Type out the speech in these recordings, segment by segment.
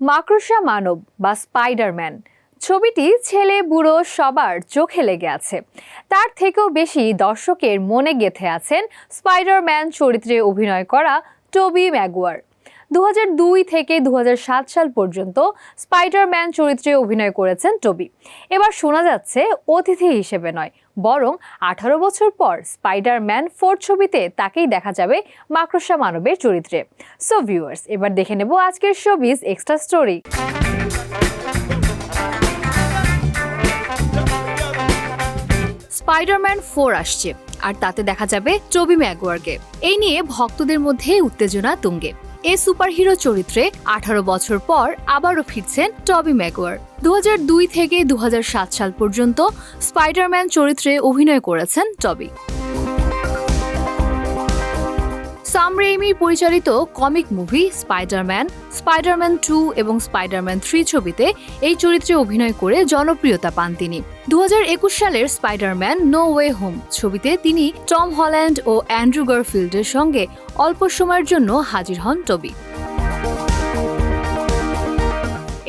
মাকড়সা মানব বা স্পাইডারম্যান। ছবিটি ছেলে, বুড়ো সবার চোখে লেগে আছে। তার থেকেও বেশি দর্শকের মনে গেঁথে আছেন স্পাইডারম্যান চরিত্রে অভিনয় করা টবি ম্যাগুয়ার। দু দুই থেকে দু হাজার সাত সাল পর্যন্ত স্পাইডারম্যান চরিত্রে অভিনয় করেছেন টবি। এবার শোনা যাচ্ছে অতিথি হিসেবে নয় বরং আঠারো বছর পর স্পাইডারম্যান ফোর ছবিতে তাকেই দেখা যাবে মাকড়সা মানবের চরিত্রে। সো ভিউয়ার্স এবার দেখে নেব আজকের showbiz extra story Spiderman four আসছে, আর তাতে দেখা যাবে টবি ম্যাগুয়ারকে এই নিয়ে ভক্তদের মধ্যে উত্তেজনা তুঙ্গে। এ সুপারহিরো চরিত্রে আঠারো বছর পর আবারও ফিরছেন টবি ম্যাগোয়ার দু থেকে দুহাজার সাত সাল পর্যন্ত স্পাইডারম্যান চরিত্রে অভিনয় করেছেন টবি। সাম রেইমি পরিচালিত comic movie Spiderman Spiderman two এবং স্পাইডারম্যান থ্রি ছবিতে এই চরিত্রে অভিনয় করে জনপ্রিয়তা পান তিনি। দু হাজার একুশ সালের স্পাইডারম্যান নো ওয়ে হোম ছবিতে তিনি টম হল্যান্ড ও অ্যান্ড্রু গারফিল্ডের সঙ্গে অল্প সময়ের জন্য হাজির হন টবি।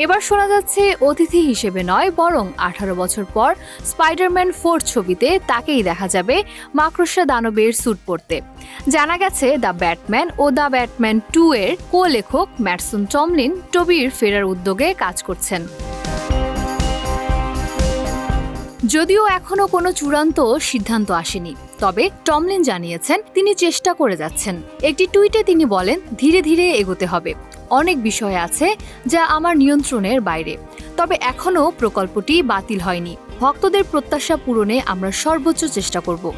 এবার শোনা যাচ্ছে অতিথি হিসেবে নয়, বরং আঠারো বছর পর স্পাইডারম্যান ফোর ছবিতে তাকেই দেখা যাবে মাকড়সা দানবের স্যুট পরতে। জানা গেছে, দ্য ব্যাটম্যান ও দ্য ব্যাটম্যান টু এর কো লেখক ম্যাটসন টমলিন টবির ফেরার উদ্যোগে কাজ করছেন। যদিও এখনও কোনো চূড়ান্ত সিদ্ধান্ত আসেনি, তবে টমলিন জানিয়েছেন তিনি চেষ্টা করে যাচ্ছেন। একটি টুইটে তিনি বলেন, ধীরে ধীরে এগোতে হবে। অনেক বিষয় আছে যা আমার নিয়ন্ত্রণের বাইরে। তবে এখনও প্রকল্পটি বাতিল হয়নি। ভক্তদের প্রত্যাশা পূরণে আমরা সর্বোচ্চ চেষ্টা করব।